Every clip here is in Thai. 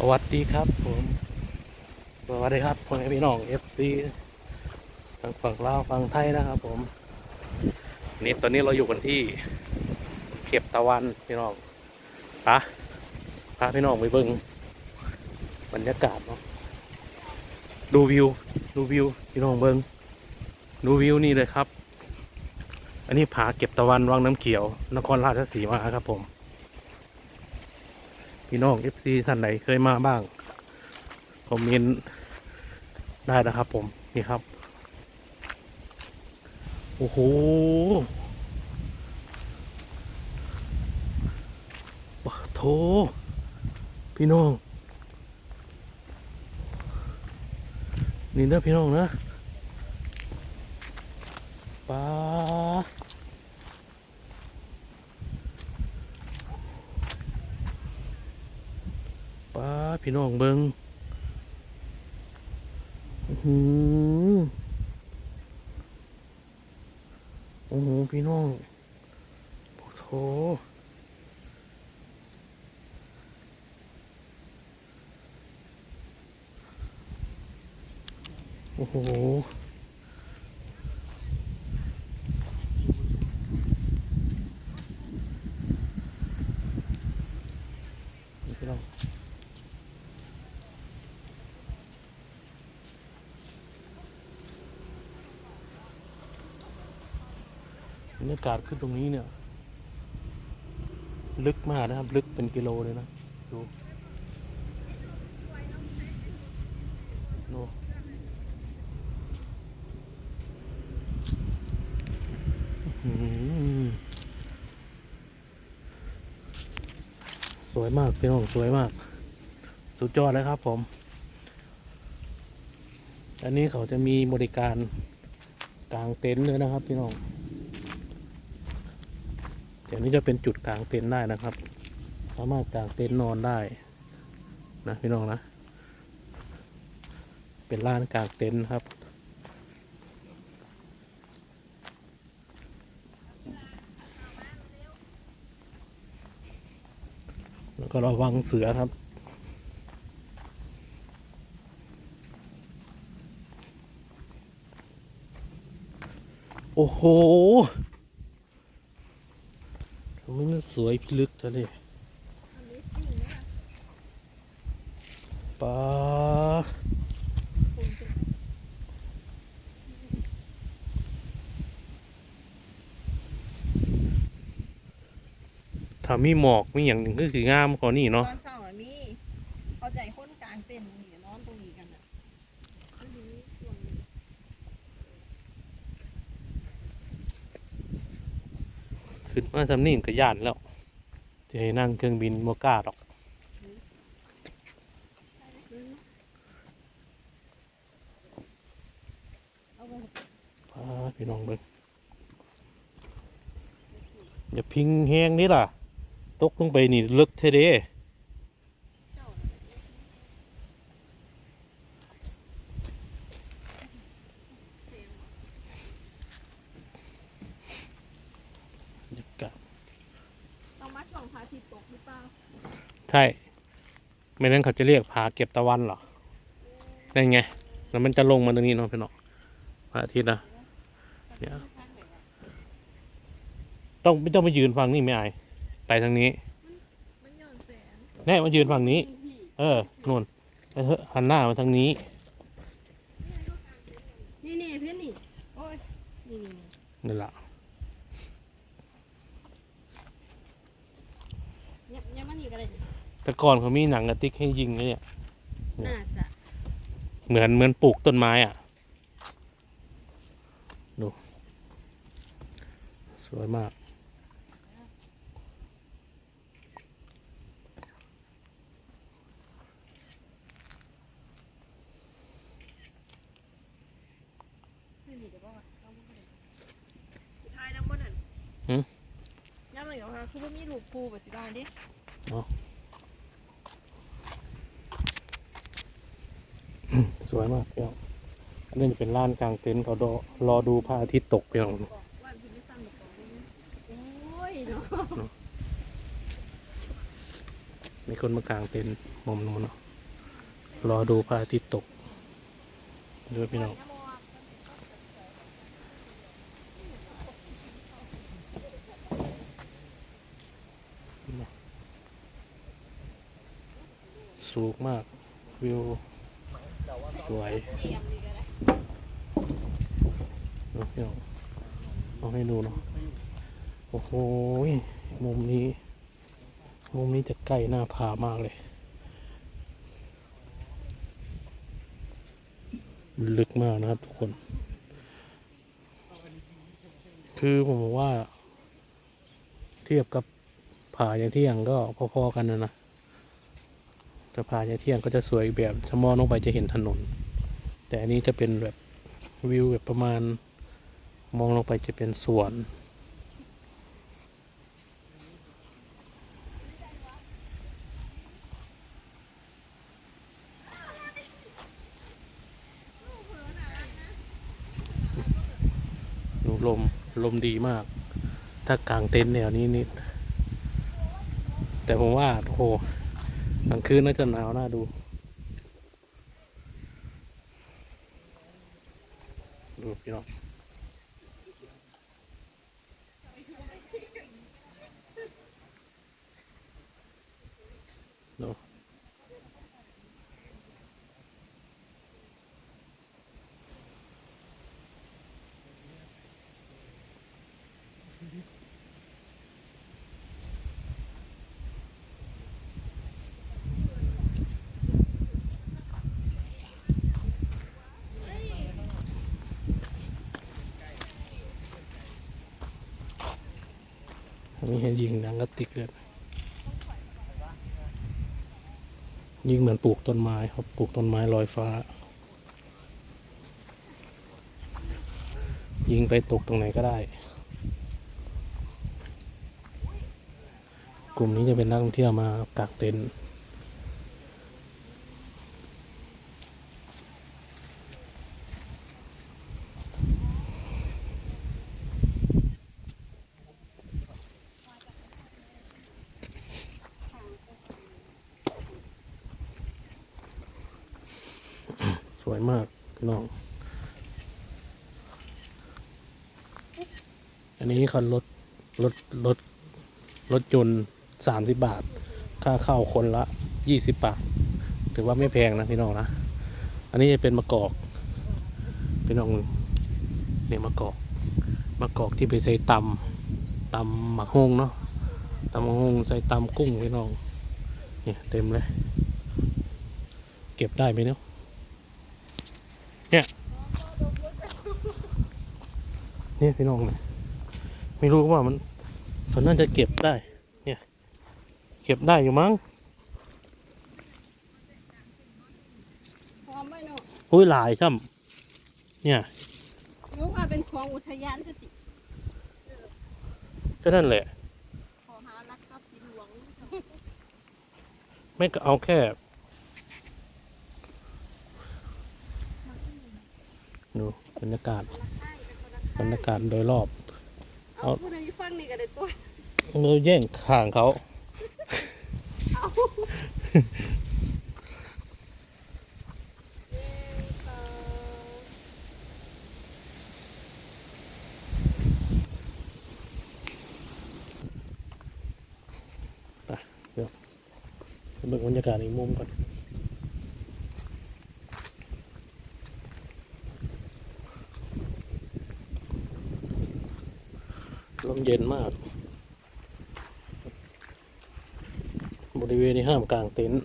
สวัสดีครับผม สวัสดีครับพ่อแม่พี่น้องเอฟซีทางฝั่งลาวฝั่งไทยนะครับ ผมนี่ตอนนี้เราอยู่กันที่ เก็บตะวันพี่น้องปะพาพี่น้องไปเบิ่งบรรยากาศเนาะดูวิว ดูวิว พี่น้องเบิ่งดูวิวนี่เลยครับ อันนี้ผาเก็บตะวันวังน้ำเขียว นครราชสีมาครับผม พี่น้อง FC ท่านไหนเคยมาบ้าง คอมเมนต์ได้นะครับผม นี่ครับ โอ้โหปะโถ พี่น้อง นี่เด้อพี่น้องนะปลาปลา พี่น้องเบิงอื้โหโอ้โหพี่น้องโอ้โหโอ้โหนี่พี่น้อง บ รยากาศขึ้นตรงนี้เนี่ย ลึกมากนะครับ ลึกเป็นกิโลเลยนะ ดูดูสวยมากพี่น้องสวยมาก สุดยอดเลยครับผม อันนี้เขาจะมีบริการกางเต็นท์เลยนะครับพี่น้อง เดี๋ยวนี้จะเป็นจุดกลางเต็นท์ได้นะครับ สามารถกางเต็นท์นอนได้นะพี่น้องนะ เป็นลานกลางเต็นท์ครับแล้วก็ระวังเสือครับ โอ้โห สวยพิลึกทะเลปลาถ้ามีหมอกมีอย่างหนึ่งก็คืองามกว่านี่ตเนาะอนเช้าอะมีเข้าใจคนกลางเต็นท์นี่นอนตรงนี้กันอะมันถึงช่วงนี้ขึ้นมาทำนี่ก็ย่านแล้ว จะให้นั่งเครื่องบินโมกล้าหรอกพาพี่น้องเบิ้งอย่าพิงแห้งนี่ล่ะ ตกลงไปนี่ ลึกเทเด เจ้า บรรยากาศ ต้องมาช่วงพระอาทิตย์ตกหรือเปล่า ใช่ ไม่นั้นเขาจะเรียกผาเก็บตะวันเหรอนั่นไง แล้วมันจะลงมาตรงนี้เนาะพี่น้องพระอาทิตย์นะเดี๋ยวต้องไม่ต้องไปยืนฝั่งนี้ไม่อาย ไปทางนี้มันย้อนแสงแน่มายืนฝั่งนี้ เออนู่นไปเถอะหันหน้ามาทางนี้ นี่นี่เพื่อนนี่โอ้ยนี่นี่นี่นั่นแหละเนี่ยเนี่ยมันนี่ก็ได้ แต่ก่อนเขามีหนังกระติกให้ยิงนะเนี่ย น่าจะเหมือนเหมือนปลูกต้นไม้อะ ดู สวยมากนี่นี่เดี๋ยวบอกว่าเอามาให้ทายน้ำมันนั่นหืม น้ำมันกับว่าคือว่ามีลูกปูแบบสิบานดิ สวยมากพี่น้องอันนี้จะเป็นลานกลางเต็นท์เขารอรอดูพระอาทิตย์ตกพี่น้องบอกว่าพี่ไม่สั่งหรอกบอกเลยนะโอ้ยเนาะมีคนมากางเต็นท์มุมนู้นเนาะรอดูพระอาทิตย์ตกดูพี่น้องสูงมากวิว สวยเดีก็ได้ดูพี่น้องเอาให้ดูเนาะโอ้โหมุมนี้ มุมนี้จะใกล้หน้าผามากเลย ลึกมากนะครับทุกคน คือผมบอกว่า เทียบกับผาอย่างเที่ยงก็พอๆกันนะนะ แต่ผาอย่าเที่ยงก็จะสวยอีกแบบถ้ามองลงไปจะเห็นถนน แต่อันนี้จะเป็นแบบวิวแบบประมาณ มองลงไปจะเป็นสวนดูลม ลมดีมาก ถ้ากางเต็นท์แนวนี้นี่แต่ผมว่าโอ้ กลางคืนน่าจะหนาวน่าดู ดูพี่น้อง นนี้ให้ยิงหนังกระติกเลยยิงเหมือนปลูกต้นไม้ครับปลูกต้นไม้ลอยฟ้า ยิงไปตกตรงไหนก็ได้ กลุ่มนี้จะเป็นนักท่องเที่ยวมากากเต็นท์ วยมากพี่น้อง อันนี้เขาลดลดลดลดจนสามสิบบาท ค่าเข้าคนละยี่สิบบาท ถือว่าไม่แพงนะพี่น้องนะ อันนี้จะเป็นมะกอก พี่น้องเนี่ยมะกอกมะกอกที่ไปใส่ตำตำหมักฮงเนาะตำหมักฮงใส่ตำกุ้งพี่น้อง เนี่ยเต็มเลย เก็บได้ไหมเนาะ เนี่ยเนี่ยพี่น้องเนี่ยไม่รู้ว่ามันมันน่าจะเก็บได้ เนี่ย เก็บได้อยู่มั้งพร้อมไหมเนาะอุ้ยหลายช่ำเนี่ยรู้ว่าเป็นของอุทยานคือสิก็นั่นแหละ ขอหารักทรัพย์สิหลวง ไม่ก็เอาแค่ ดูบรรยากาศ บรรยากาศโดยรอบ เอาผู้ใดฟังนี่ก็ได้ตัวเราแย่งข่างเขาไปเอาเออเบิ่งบรรยากาศอีกมุมก่อน ลมเย็นมาก บริเวณนี้ห้ามกลางเต็นท์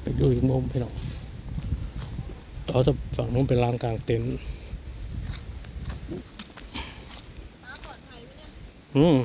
ไปดูอีกมุมพี่น้องเราจะฝั่งนู้นเป็นลานกลางเต็นท์อืม